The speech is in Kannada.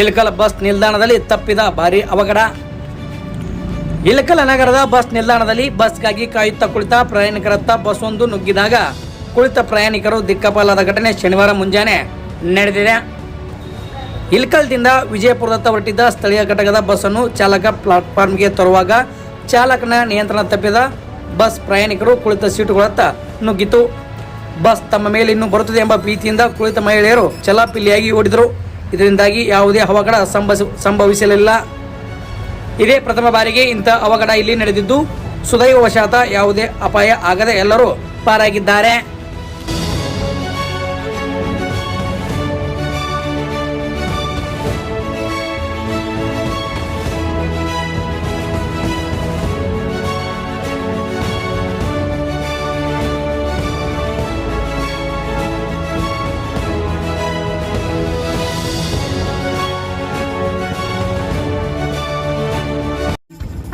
ಇಳಕಲ್ ಬಸ್ ನಿಲ್ದಾಣದಲ್ಲಿ ತಪ್ಪಿದ ಭಾರಿ ಅವಘಡ. ಇಳಕಲ್ ನಗರದ ಬಸ್ ನಿಲ್ದಾಣದಲ್ಲಿ ಬಸ್ಗಾಗಿ ಕಾಯುತ್ತಾ ಕುಳಿತ ಪ್ರಯಾಣಿಕರತ್ತ ಬಸ್ ಒಂದು ನುಗ್ಗಿದಾಗ ಕುಳಿತ ಪ್ರಯಾಣಿಕರು ದಿಕ್ಕಪಾಲಾದ ಘಟನೆ ಶನಿವಾರ ಮುಂಜಾನೆ ನಡೆದಿದೆ. ಇಲ್ಕಲ್ದಿಂದ ವಿಜಯಪುರದತ್ತ ಹೊರಟಿದ್ದ ಸ್ಥಳೀಯ ಘಟಕದ ಬಸ್ಸನ್ನು ಚಾಲಕ ಪ್ಲಾಟ್ಫಾರ್ಮ್ಗೆ ತರುವಾಗ ಚಾಲಕನ ನಿಯಂತ್ರಣ ತಪ್ಪಿದ ಬಸ್ ಪ್ರಯಾಣಿಕರು ಕುಳಿತ ಸೀಟುಗಳತ್ತ ನುಗ್ಗಿತು. ಬಸ್ ತಮ್ಮ ಮೇಲೆ ಇನ್ನೂ ಬರುತ್ತದೆ ಎಂಬ ಭೀತಿಯಿಂದ ಕುಳಿತ ಮಹಿಳೆಯರು ಚಲಾಪಿಲ್ಲಿಯಾಗಿ ಓಡಿದರು. ಇದರಿಂದಾಗಿ ಯಾವುದೇ ಅವಘಡ ಸಂಭವಿಸ, ಸಂಭವಿಸಲಿಲ್ಲ. ಇದೇ ಪ್ರಥಮ ಬಾರಿಗೆ ಇಂಥ ಅವಘಡ ಇಲ್ಲಿ ನಡೆದಿದ್ದು, ಸುದೈವವಶಾತ ಯಾವುದೇ ಅಪಾಯ ಆಗದೆ ಎಲ್ಲರೂ ಪಾರಾಗಿದ್ದಾರೆ.